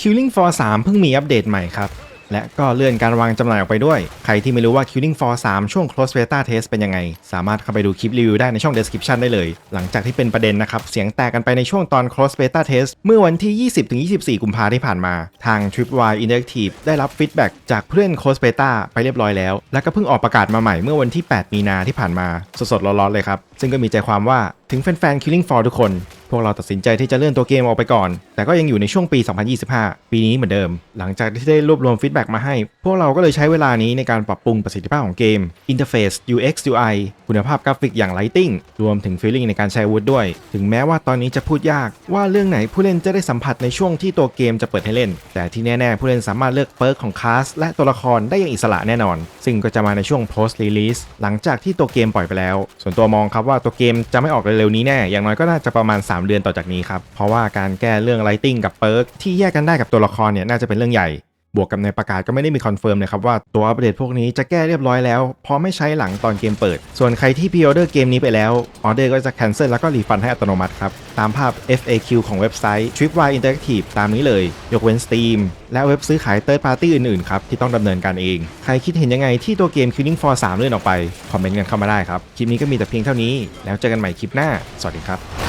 Killing Floor 3 เพิ่งมีอัปเดตใหม่ครับ และก็เลื่อนการวางจำหน่ายออกไปด้วย ใครที่ไม่รู้ว่า Killing Floor 3 ช่วง Close Beta Test เป็นยังไง สามารถเข้าไปดูคลิปรีวิวได้ในช่อง Description ได้เลย หลังจากที่เป็นประเด็นนะครับ เสียงแตกกันไปในช่วงตอน Close Beta Test เมื่อวันที่ 20-24 กุมภาที่ผ่านมา ทาง Tripwire Interactive ได้รับฟีดแบ็กจากเพื่อน Close Beta ไปเรียบร้อยแล้ว และก็เพิ่งออกประกาศมาใหม่เมื่อวันที่ 8 มีนาที่ผ่านมา สดๆร้อนๆเลยครับซึ่งก็มีใจความว่าถึงแฟนๆ Killing Floor ทุกคน พวกเราตัดสินใจที่จะเลื่อนตัวเกมออกไปก่อน แต่ก็ยังอยู่ในช่วงปี 2025 ปีนี้เหมือนเดิม หลังจากที่ได้รวบรวมฟีดแบ็กมาให้ พวกเราก็เลยใช้เวลานี้ในการปรับปรุงประสิทธิภาพของเกม Interface UX UI คุณภาพกราฟิกอย่าง Lighting รวมถึง Feeling ในการใช้อาวุธด้วย ถึงแม้ว่าตอนนี้จะพูดยาก ว่าเรื่องไหนผู้เล่นจะได้สัมผัสในช่วงที่ตัวเกมจะเปิดให้เล่น แต่ที่แน่ๆผู้เล่นสามารถเลือกเปิร์กของคลาสและตัวละครได้อย่างอิสระแน่นอน ซึ่งก็จะมาในช่วง post release หลังจากที่ตัวเกมปล่อยไปแล้ว ส่วนตัวมองครับว่าตัวเกมจะไม่ออกเร็วๆนี้แน่อย่างน้อยก็น่าจะประมาณ3เดือนต่อจากนี้ครับ เพราะว่าการแก้เรื่อง lighting กับเปิร์กที่แยกกันได้กับตัวละครเนี่ยน่าจะเป็นเรื่องใหญ่ บวกกับในประกาศก็ไม่ได้มีคอนเฟิร์มเลยครับว่าตัวอัปเดตพวกนี้จะแก้เรียบร้อยแล้ว เพราะไม่ใช้หลังตอนเกมเปิด ส่วนใครที่พ r ออเดอร์เกมนี้ไปแล้วออเดอร์ก็จะ cancel แล้วก็รีฟันให้อัตโนมัติครับตามภาพ FAQ ของเว็บไซต์ Tripwire Interactive ตามนี้เลย ยกเว้น Steam และเว็บซื้อขาย Third Party อื่นๆครับที่ต้องดำเนินการเอง ใครคิดเห็นยังไงที่ตัวเกม Killing Floor 3 เลื่อนออกไป คอมเมนต์กันเข้ามาได้ครับ คลิปนี้ก็มีแต่เพียงเท่านี้ แล้วเจอกันใหม่คลิปหน้า สวัสดีครับ